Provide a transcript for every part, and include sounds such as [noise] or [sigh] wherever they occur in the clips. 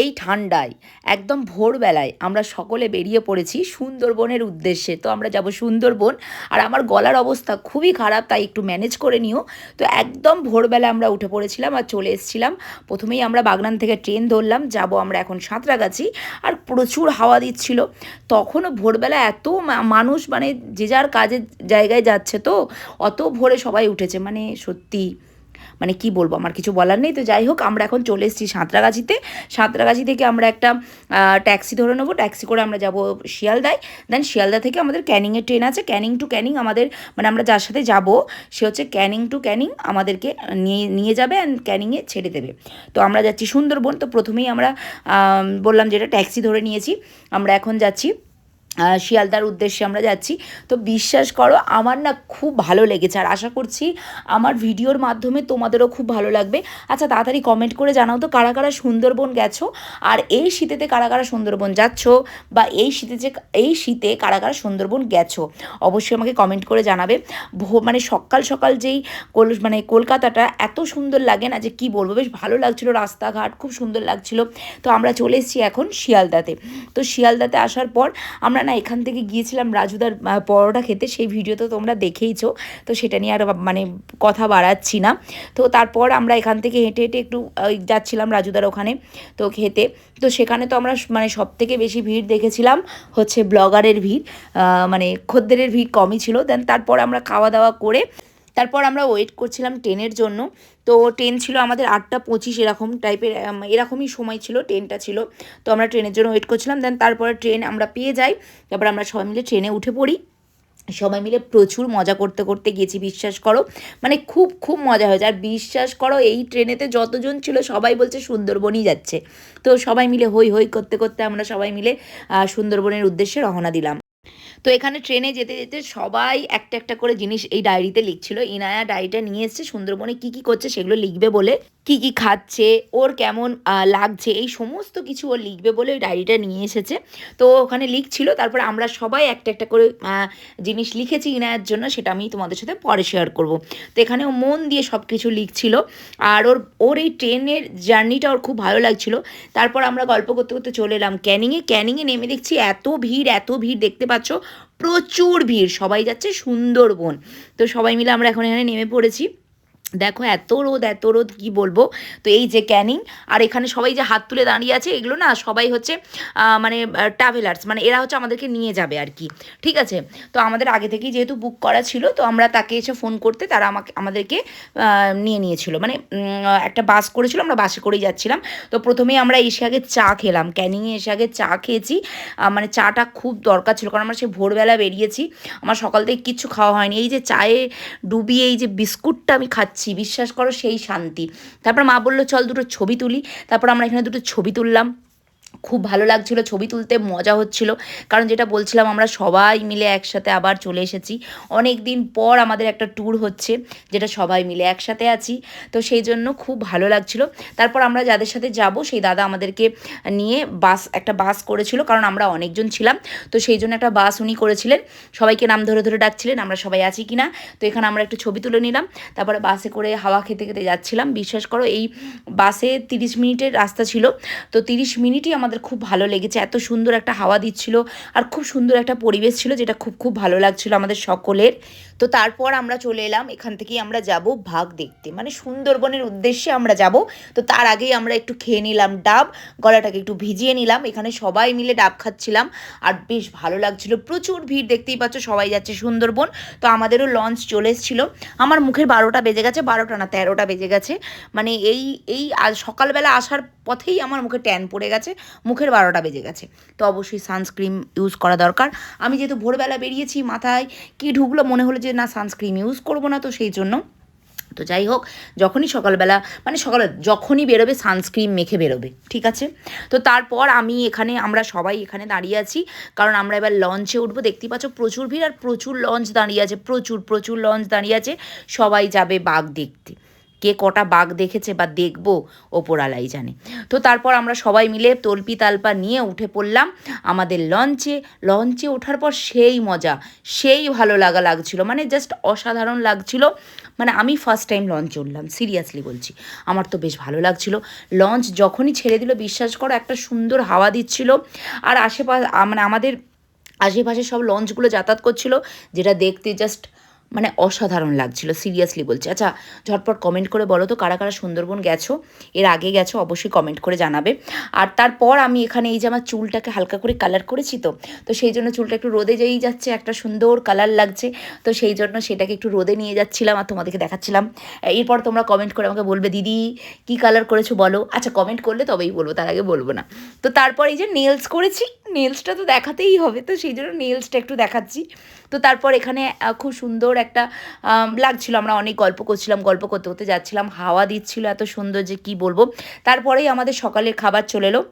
এই ঠান্ডায়, একদম ভোরবেলায় আমরা সকলে বেরিয়ে পড়েছি সুন্দরবনের উদ্দেশ্যে। তো আমরা যাব সুন্দরবন, আর আমার গলার অবস্থা খুবই খারাপ, তাই একটু ম্যানেজ করে নিও। তো একদম ভোরবেলা আমরা উঠে পড়েছিলাম আর চলে এসেছিলাম। প্রথমেই আমরা বাগনান থেকে ট্রেন ধরলাম, যাব আমরা এখন সাঁতরাগাছি, আর প্রচুর হাওয়া দিচ্ছিল। তখনও ভোরবেলা এত মানুষ মানে যে যার কাজের জায়গায় যাচ্ছে তো, অত ভোরে সবাই উঠেছে। মানে সত্যি মানে কি বলব, আমার কিছু বলার নেই। তো যাই হোক, আমরা এখন চলে এসেছি সাঁতরাগাছিতে। সাঁতরাগাছি থেকে আমরা একটা ট্যাক্সি ধরে নেব। ট্যাক্সি করে আমরা যাব শিয়ালদায়। দেন শিয়ালদা থেকে আমাদের ক্যানিংয়ের ট্রেন আছে। ক্যানিং টু ক্যানিং আমাদের মানে আমরা যার সাথে যাব, সে হচ্ছে ক্যানিং টু ক্যানিং আমাদেরকে নিয়ে নিয়ে যাবে অ্যান্ড ক্যানিংয়ে ছেড়ে দেবে। তো আমরা যাচ্ছি সুন্দরবন। তো প্রথমেই আমরা বললাম যেটা ট্যাক্সি ধরে নিয়েছি। আমরা এখন যাচ্ছি শিয়ালদার উদ্দেশ্যে আমরা যাচ্ছি। তো বিশ্বাস করো, আমার না খুব ভালো লেগেছে। আর আশা করছি আমার ভিডিওর মাধ্যমে তোমাদেরও খুব ভালো লাগবে। আচ্ছা তাড়াতাড়ি কমেন্ট করে জানাও তো, কারা কারা সুন্দরবন গেছো? আর এই শীতেতে কারা কারা সুন্দরবন যাচ্ছ? বা এই শীতে যে, এই শীতে কারা কারা সুন্দরবন গেছো? অবশ্যই আমাকে কমেন্ট করে জানাবে। মানে সকাল সকাল যেই কল মানে কলকাতাটা এত সুন্দর লাগে না যে কি বলব, বেশ ভালো লাগছিল রাস্তাঘাট, খুব সুন্দর লাগছিল। তো আমরা চলে এসেছি এখন শিয়ালদাতে। তো শিয়ালদাতে আসার পর আমরা না, এখান থেকে গিয়েছিলাম রাজুদার পরোটা খেতে, সেই ভিডিও তো তোমরা দেখেইছো। তো সেটা নিয়ে আর মানে কথা বাড়াচ্ছি না। তো তারপর আমরা এখান থেকে হেঁটে হেঁটে একটু যাচ্ছিলাম রাজুদার ওখানে, তো খেতে। তো সেখানে তো আমরা মানে সব থেকে বেশি ভিড় দেখেছিলাম হচ্ছে ব্লগারের ভিড় মানে খদ্দেরের ভিড় কমই ছিল। দেন তারপর আমরা খাওয়া দাওয়া করে তারপর আমরা ওয়েট করছিলাম ট্রেনের জন্য। তো ট্রেন ছিল আমাদের আটটা পঁচিশ এরকম টাইপের এরকমই সময় ছিল ট্রেনটা ছিল। তো আমরা ট্রেনের জন্য ওয়েট করছিলাম। দেন তারপরে ট্রেন আমরা পেয়ে যাই। তারপর আমরা সবাই মিলে ট্রেনে উঠে পড়ি। সবাই মিলে প্রচুর মজা করতে করতে গেছি, বিশ্বাস করো। মানে খুব খুব মজা হয়েছে। আর বিশ্বাস করো, এই ট্রেনেতে যতজন ছিল, সবাই বলছে সুন্দরবনই যাচ্ছে। তো সবাই মিলে হই হই করতে করতে আমরা সবাই মিলে সুন্দরবনের উদ্দেশ্যে রওনা দিলাম। তো এখানে ট্রেনে যেতে যেতে সবাই একটা একটা করে জিনিস এই ডায়েরিতে লিখছিল। ইনায়া ডায়েরিটা নিয়ে এসছে, সুন্দরবনে কি কি করছে সেগুলো লিখবে বলে কি কি খাচ্ছে, ওর কেমন লাগছে, এই সমস্ত কিছু ও লিখবে বলে ওই ডায়েরিটা নিয়ে এসেছে। তো ওখানে লিখছিল, তারপরে আমরা সবাই একটা একটা করে জিনিস লিখেছি ইনায়ার জন্য, সেটা আমি তোমাদের সাথে পরে শেয়ার করব। তো এখানে ও মন দিয়ে সব কিছু লিখছিল, আর ওর ওর এই ট্রেনের জার্নিটা ওর খুব ভালো লাগছিল। তারপর আমরা গল্প করতে করতে চলে এলাম ক্যানিংয়ে। ক্যানিংয়ে নেমে দেখছি এত ভিড় এত ভিড় দেখতে পাচ্ছ, প্রচুর ভিড়। সবাই যাচ্ছে সুন্দরবন। তো সবাই মিলে আমরা এখন এখানে নেমে পড়েছি। দেখো এত রোদ এত রোদ, কী বলব? তো এই যে ক্যানিং, আর এখানে সবাই যে হাত তুলে দাঁড়িয়ে আছে, এগুলো না সবাই হচ্ছে মানে ট্রাভেলার্স মানে এরা হচ্ছে আমাদেরকে নিয়ে যাবে আর কি। ঠিক আছে? তো আমাদের আগে থেকেই যেহেতু বুক করা ছিল, তো আমরা তাকে এসে ফোন করতে তারা আমাকে, আমাদেরকে নিয়ে নিয়েছিল। মানে একটা বাস করেছিল, আমরা বাসে করেই যাচ্ছিলাম। তো প্রথমেই আমরা এসে আগে চা খেলাম। ক্যানিংয়ে এসে আগে চা খেয়েছি। মানে চাটা খুব দরকার ছিল, কারণ আমরা সে ভোরবেলা বেরিয়েছি। আমার সকাল থেকে কিচ্ছু খাওয়া হয়নি। এই যে চায়ে ডুবিয়ে এই যে বিস্কুটটা আমি খাচ্ছি বিশ্বাস করো সেই শান্তি। তারপর মা বলল, চল দুটো ছবি তুলি। তারপর আমরা এখানে দুটো ছবি তুললাম। খুব ভালো লাগছিল, ছবি তুলতে মজা হচ্ছিল। কারণ যেটা বলছিলাম, আমরা সবাই মিলে একসাথে আবার চলে এসেছি। অনেক দিন পর আমাদের একটা ট্যুর হচ্ছে, যেটা সবাই মিলে একসাথে আছি। তো সেই জন্য খুব ভালো লাগছিল। তারপর আমরা যাদের সাথে যাব, সেই দাদা আমাদেরকে নিয়ে বাস, একটা বাস করেছিল, কারণ আমরা অনেকজন ছিলাম। তো সেই জন্য একটা বাস উনি করেছিলেন। সবাইকে নাম ধরে ধরে ডাকছিলেন, আমরা সবাই আছি কিনা। তো এখানে আমরা একটু ছবি তুলে নিলাম। তারপরে বাসে করে হাওয়া খেতে খেতে যাচ্ছিলাম। বিশ্বাস করো, এই বাসে তিরিশ মিনিটের রাস্তা ছিল। তো তিরিশ মিনিটই আমাদের খুব ভালো লেগেছে। এত সুন্দর একটা হাওয়া দিচ্ছিল আর খুব সুন্দর একটা পরিবেশ ছিল যেটা খুব খুব ভালো লাগছিল আমাদের সকলের। তো তারপর আমরা চলে এলাম, এখান থেকেই আমরা যাব ভাগ দেখতে। মানে সুন্দরবনের উদ্দেশ্যে আমরা যাব। তো তার আগেই আমরা একটু খেয়ে নিলাম ডাব, গলাটাকে একটু ভিজিয়ে নিলাম। এখানে সবাই মিলে ডাব খাচ্ছিলাম আর বেশ ভালো লাগছিল। প্রচুর ভিড় দেখতেই পাচ্ছ, সবাই যাচ্ছে সুন্দরবন। তো আমাদেরও লঞ্চ চলে এসেছিল। আমার মুখের বারোটা বেজে গেছে, বারোটা না তেরোটা বেজে গেছে। মানে এই এই আজ সকালবেলা আসার পথেই আমার মুখে ট্যান পড়ে গেছে, মুখের বারোটা বেজে গেছে। তো অবশ্যই সানস্ক্রিন ইউজ করা দরকার। আমি যেহেতু ভোরবেলা বেরিয়েছি মাথায়, কি ঢুকলো মনে হলো যে না সানস্ক্রিন ইউজ করব না তো সেই জন্য। তো যাই হোক, যখনই সকালবেলা মানে সকালে যখনই বেরোবে সানস্ক্রিন মেখে বেরোবে, ঠিক আছে? তো তারপর আমি এখানে, আমরা সবাই এখানে দাঁড়িয়ে আছি, কারণ আমরা এবার লঞ্চে উঠবো। দেখতে পাচ্ছ প্রচুর ভিড় আর প্রচুর লঞ্চ দাঁড়িয়ে আছে, প্রচুর প্রচুর লঞ্চ দাঁড়িয়ে আছে। সবাই যাবে বাঘ দেখতে। কে কটা বাঘ দেখেছে বা দেখব, ওপরালাই জানে। তো তারপর আমরা সবাই মিলে তল্পি তালপা নিয়ে উঠে পড়লাম আমাদের লঞ্চে। লঞ্চে ওঠার পর সেই মজা, সেই ভালো লাগা লাগছিল মানে জাস্ট অসাধারণ লাগছিল। মানে আমি ফার্স্ট টাইম লঞ্চ উঠলাম সিরিয়াসলি বলছি। আমার তো বেশ ভালো লাগছিল। লঞ্চ যখনই ছেড়ে দিল, বিশ্বাস করো একটা সুন্দর হাওয়া দিচ্ছিল। আর আশেপাশ মানে আমাদের আশেপাশে সব লঞ্চগুলো যাতায়াত করছিল, যেটা দেখতে জাস্ট মানে অসাধারণ লাগছিল সিরিয়াসলি বলছি। আচ্ছা ঝটপট কমেন্ট করে বলো তো, কারা কারা সুন্দরবন গেছো? এর আগে গেছো, অবশ্যই কমেন্ট করে জানাবে। আর তারপর আমি এখানে এই যে আমার চুলটাকে হালকা করে কালার করেছি তো তো সেই জন্য চুলটা একটু রোদে যেই যাচ্ছে, একটা সুন্দর কালার লাগছে। তো সেই জন্য সেটাকে একটু রোদে নিয়ে যাচ্ছিলাম আর তোমাদেরকে দেখাচ্ছিলাম। এরপর তোমরা কমেন্ট করে আমাকে বলবে, দিদি, কি কালার করেছ বলো? আচ্ছা কমেন্ট করলে তবেই বলব, তার আগে বলব না। তো তারপর এই যে নেলস করেছি নেলসটা তো দেখাতেই হবে, তো সেই জন্য নেলসটা একটু দেখাচ্ছি। তো তারপর এখানে খুব সুন্দর একটা লাগছিল। আমরা অনেক গল্প করছিলাম, গল্প করতে করতে যাচ্ছিলাম, হাওয়া দিচ্ছিল এত সুন্দর যে কি বলব। তারপরেই আমাদের সকালের খাবার চলে এলো।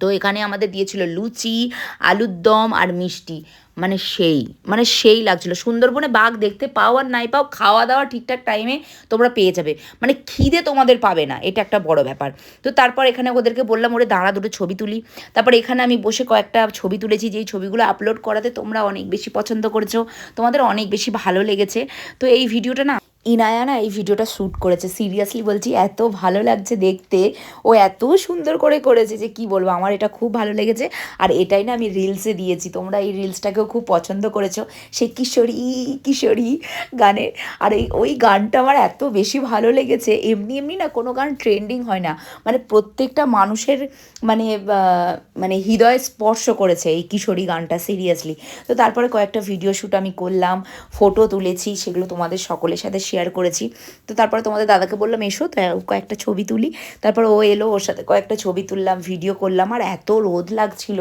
তো এখানে আমাদের দিয়েছিল লুচি, আলুর দম আর মিষ্টি। মানে সেই মানে সেই লাগছিল। সুন্দরবনে বাঘ দেখতে পাও আর নাই পাও, খাওয়া দাওয়া ঠিকঠাক টাইমে তোমরা পেয়ে যাবে। মানে খিদে তোমাদের পাবে না, এটা একটা বড় ব্যাপার। তো তারপর এখানে ওদেরকে বললাম, ওরে দাঁড়া, দুটো ছবি তুলি। তারপর এখানে আমি বসে কয়েকটা ছবি তুলেছি, যেই ছবিগুলো আপলোড করাতে তোমরা অনেক বেশি পছন্দ করেছ। তোমাদের অনেক বেশি ভালো লেগেছে। তো এই ভিডিওটা না ইনায়া না এই ভিডিওটা শ্যুট করেছে। সিরিয়াসলি বলছি, এত ভালো লাগছে দেখতে। ও এত সুন্দর করে করেছে যে কি বলব, আমার এটা খুব ভালো লেগেছে। আর এটাই না আমি রিলসে দিয়েছি, তোমরা এই রিলসটাকেও খুব পছন্দ করেছ। সে কিশোরী কিশোরী গানের আর এই, ওই গানটা আমার এত বেশি ভালো লেগেছে, এমনি এমনি না কোনো গান ট্রেন্ডিং হয় না। মানে প্রত্যেকটা মানুষের মানে মানে হৃদয় স্পর্শ করেছে এই কিশোরী গানটা সিরিয়াসলি তো তারপরে কয়েকটা ভিডিও শ্যুট আমি করলাম ফটো তুলেছি, সেগুলো তোমাদের সকলের সাথে শেয়ার করেছি। তো তারপর তোমাদের দাদাকে বললাম, এসো, তো কয়েকটা ছবি তুলি। তারপর ও এলো ওর সাথে কয়েকটা ছবি তুললাম ভিডিও করলাম। আর এত রোদ লাগছিল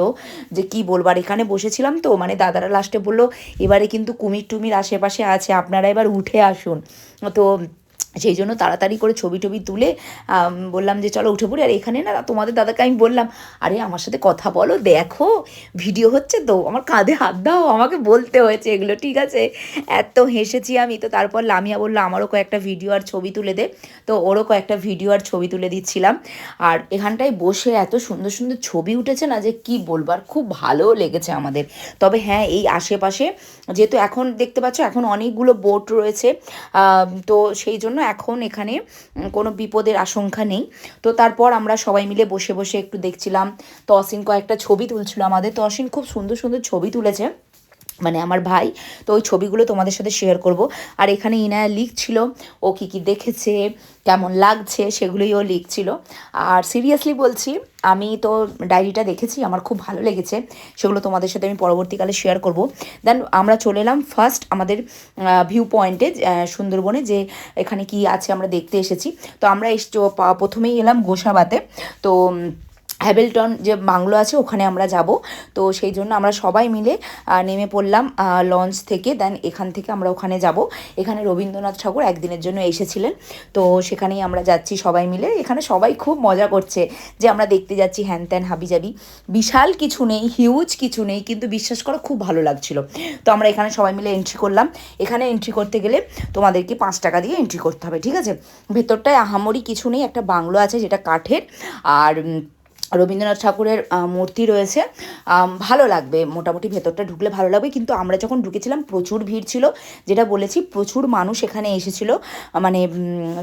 যে কি বলব? আর এখানে বসেছিলাম তো মানে দাদারা লাস্টে বলল, এবারে কিন্তু কুমির টুমির আশেপাশে আছে, আপনারা এবার উঠে আসুন। তো সেই জন্য তাড়াতাড়ি করে ছবি টবি তুলে বললাম যে চলো উঠে পড়ি। আর এখানে না, তোমাদের দাদাকে আমি বললাম, আরে, আমার সাথে কথা বলো, দেখো, ভিডিও হচ্ছে তো, আমার কাঁধে হাত দাও, আমাকে বলতে হয়েছে এগুলো, ঠিক আছে? এত হেসেছি আমি। তো তারপর লামিয়া বলল, আমারও কয়েকটা ভিডিও আর ছবি তুলে দে। তো ওরও কয়েকটা ভিডিও আর ছবি তুলে দিচ্ছিলাম। আর এখানটায় বসে এত সুন্দর সুন্দর ছবি উঠেছে না যে কি বলব, আর খুব ভালো লেগেছে আমাদের। তবে হ্যাঁ এই আশেপাশে যেহেতু এখন, দেখতে পাচ্ছ, এখন অনেকগুলো বোট রয়েছে। তো সেই জন্য এখন এখানে কোনো বিপদের আশঙ্কা নেই। তো তারপর আমরা সবাই মিলে বসে বসে একটু দেখছিলাম। তহসিন কয়েকটা ছবি তুলছিল আমাদের। তহসিন খুব সুন্দর সুন্দর ছবি তুলেছে। মানে আমার ভাই, তো ওই ছবিগুলো তোমাদের সাথে শেয়ার করব। আর এখানে ইনায়া লিখছিল, ও কী কী দেখেছে, কেমন লাগছে, সেগুলোই ও লিখছিল। আর সিরিয়াসলি বলছি, আমি তো ডায়েরিটা দেখেছি, আমার খুব ভালো লেগেছে, সেগুলো তোমাদের সাথে আমি পরবর্তীকালে শেয়ার করব। দেন আমরা চলে এলাম ফার্স্ট আমাদের ভিউ পয়েন্টে সুন্দরবনে যে এখানে কি আছে আমরা দেখতে এসেছি। তো আমরা প্রথমেই এলাম গোসাবাতে। তো হ্যাবেলটন যে বাংলো আছে, ওখানে আমরা যাব। তো সেই জন্য আমরা সবাই মিলে নেমে পড়লাম লঞ্চ থেকে দেন এখান থেকে আমরা ওখানে যাব। এখানে রবীন্দ্রনাথ ঠাকুর একদিনের জন্য এসেছিলেন। তো সেখানেই আমরা যাচ্ছি সবাই মিলে। এখানে সবাই খুব মজা করছে যে আমরা দেখতে যাচ্ছি হ্যান ত্যান হাবিজাবি। বিশাল কিছু নেই হিউজ কিছু নেই, কিন্তু বিশ্বাস করো খুব ভালো লাগছিল। তো আমরা এখানে সবাই মিলে এন্ট্রি করলাম। এখানে এন্ট্রি করতে গেলে তোমাদেরকে পাঁচ টাকা দিয়ে এন্ট্রি করতে হবে, ঠিক আছে? ভেতরটায় আহামরি কিছু নেই, একটা বাংলো আছে যেটা কাঠের। আর রবীন্দ্রনাথ ঠাকুরের মূর্তি রয়েছে। ভালো লাগবে। মোটামুটি ভেতরটা ঢুকলে ভালো লাগবে। কিন্তু আমরা যখন ঢুকেছিলাম, প্রচুর ভিড় ছিল। যেটা বলেছি, প্রচুর মানুষ এখানে এসেছিল। মানে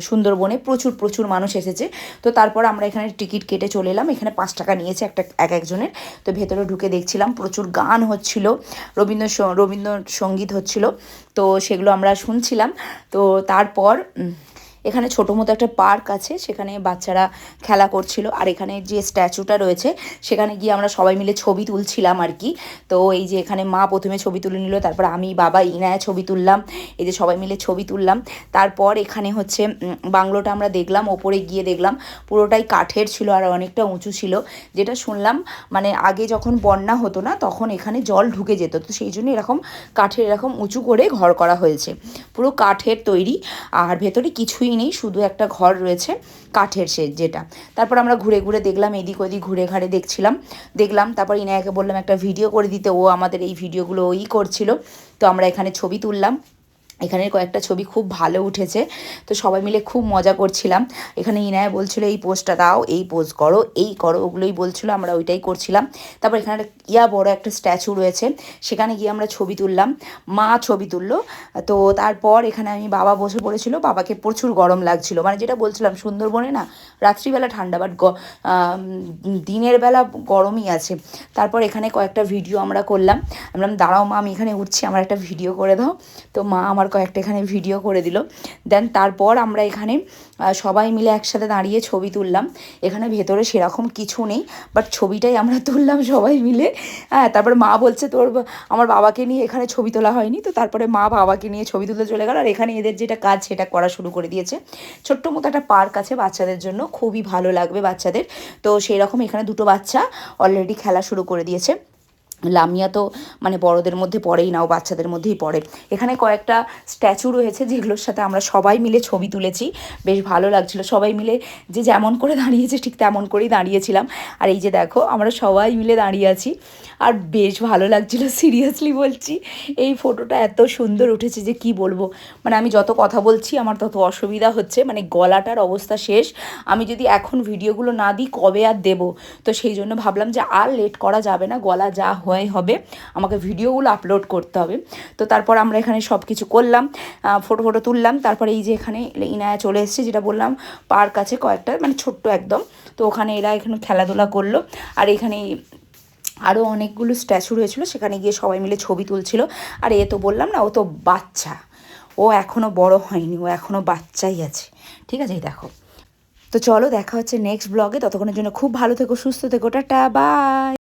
সুন্দরবনে প্রচুর প্রচুর মানুষ এসেছে। তো তারপর আমরা এখানে টিকিট কেটে চলে এলাম। এখানে পাঁচ টাকা নিয়েছে একটা, এক একজনের। তো ভেতরে ঢুকে দেখছিলাম, প্রচুর গান হচ্ছিল। রবীন্দ্র রবীন্দ্রসঙ্গীত রবীন্দ্র হচ্ছিল। তো সেগুলো আমরা শুনছিলাম। তো তারপর এখানে ছোটো মতো একটা পার্ক আছে, সেখানে বাচ্চারা খেলা করছিল। আর এখানে যে স্ট্যাচুটা রয়েছে, সেখানে গিয়ে আমরা সবাই মিলে ছবি তুলছিলাম আর কি। তো এই যে এখানে মা প্রথমে ছবি তুলে নিল, তারপর আমি, বাবা, ইনায়া ছবি তুললাম, এই যে সবাই মিলে ছবি তুললাম। তারপর এখানে হচ্ছে বাংলোটা আমরা দেখলাম, ওপরে গিয়ে দেখলাম, পুরোটাই কাঠের ছিল আর অনেকটা উঁচু ছিল। যেটা শুনলাম মানে আগে যখন বন্যা হতো না, তখন এখানে জল ঢুকে যেত। তো সেই জন্য এরকম কাঠের এরকম উঁচু করে ঘর করা হয়েছে। পুরো কাঠের তৈরি, আর ভেতরে কিছুই নেই, শুধু একটা ঘর রয়েছে কাঠের সে যেটা। তারপর আমরা ঘুরে ঘুরে দেখলাম, এদিক ওদিক ঘুরে ঘাড়ে দেখছিলাম। দেখলাম, তারপর ইনায়াকে বললাম, একটা ভিডিও করে দিতে। ও আমাদের এই ভিডিওগুলো ওই করছিল। তো আমরা এখানে ছবি তুললাম। এখানের কয়েকটা ছবি খুব ভালো উঠেছে। তো সবাই মিলে খুব মজা করছিলাম। এখানে ইনায়া বলছিল, এই পোস্টটা দাও, এই পোজ করো, এই করো। ওগুলোই বলছিল, আমরা ওইটাই করছিলাম। তারপর এখানে ইয়া বড় একটা স্ট্যাচু রয়েছে। সেখানে গিয়ে আমরা ছবি তুললাম। মা ছবি তুললো। তো তারপর এখানে আমি বাবা বসে পড়েছিল। বাবাকে প্রচুর গরম লাগছিল। মানে যেটা বলছিলাম, সুন্দরবনে না, রাত্রিবেলা ঠান্ডা, বাট দিনের বেলা গরমই আছে। তারপর এখানে কয়েকটা ভিডিও আমরা করলাম। আমরা দাঁড়াও মা, আমি এখানে উঠছি, আমার একটা ভিডিও করে দাও। তো মা আমার কয়েকটা এখানে ভিডিও করে দিল। দেন তারপর আমরা এখানে সবাই মিলে একসাথে দাঁড়িয়ে ছবি তুললাম। এখানে ভেতরে সেরকম কিছু নেই বাট ছবিটাই আমরা [laughs] তুললাম সবাই মিলে। হ্যাঁ তারপরে মা বলছে, তোর আমার বাবাকে নিয়ে এখানে ছবি তোলা হয়নি। তো তারপরে মা বাবাকে নিয়ে ছবি তুলতে চলে গেল। আর এখানে এদের যেটা কাজ, সেটা করা শুরু করে দিয়েছে। ছোট্ট মতো একটা পার্ক আছে বাচ্চাদের জন্য, খুবই ভালো লাগবে বাচ্চাদের। তো সেই রকম এখানে দুটো বাচ্চা অলরেডি খেলা শুরু করে দিয়েছে। লামিয়া তো মানে বড়দের মধ্যে পড়েই না, ও বাচ্চাদের মধ্যেই পড়ে। এখানে কয়েকটা স্ট্যাচু রয়েছে যেগুলোর সাথে আমরা সবাই মিলে ছবি তুলেছি। বেশ ভালো লাগছিল। সবাই মিলে যে যেমন করে দাঁড়িয়েছে, ঠিক তেমন করেই দাঁড়িয়েছিলাম। আর এই যে দেখো, আমরা সবাই মিলে দাঁড়িয়ে আছি। আর বেশ ভালো লাগছিল, সিরিয়াসলি বলছি। এই ফটোটা এত সুন্দর উঠেছে যে কি বলব? মানে আমি যত কথা বলছি, আমার তত অসুবিধা হচ্ছে। মানে গলাটার অবস্থা শেষ। আমি যদি এখন ভিডিওগুলো না দিই, কবে আর দেবো? তো সেই জন্য ভাবলাম যে আর লেট করা যাবে না, গলা যা হয় হবে। আমাকে ভিডিওগুলো আপলোড করতে হবে। তো তারপর আমরা এখানে সব কিছু করলাম ফটো ফটো তুললাম। তারপরে এই যে এখানে ইনায়া চলে এসেছে, যেটা বললাম, পার্ক আছে কয়েকটা মানে ছোট্ট একদম। তো ওখানে এরা এখানে খেলাধুলা করল। আর এখানে আরও অনেকগুলো স্ট্যাচু রয়েছিল, সেখানে গিয়ে সবাই মিলে ছবি তুলছিল। আর এ তো বললাম না, ও তো বাচ্চা। ও এখনও বড় হয়নি, ও এখনও বাচ্চাই আছে। ঠিক আছে দেখো। তো চলো দেখা হচ্ছে নেক্সট ব্লগে ততক্ষণের জন্য খুব ভালো থেকো, সুস্থ থেকো। Tata bye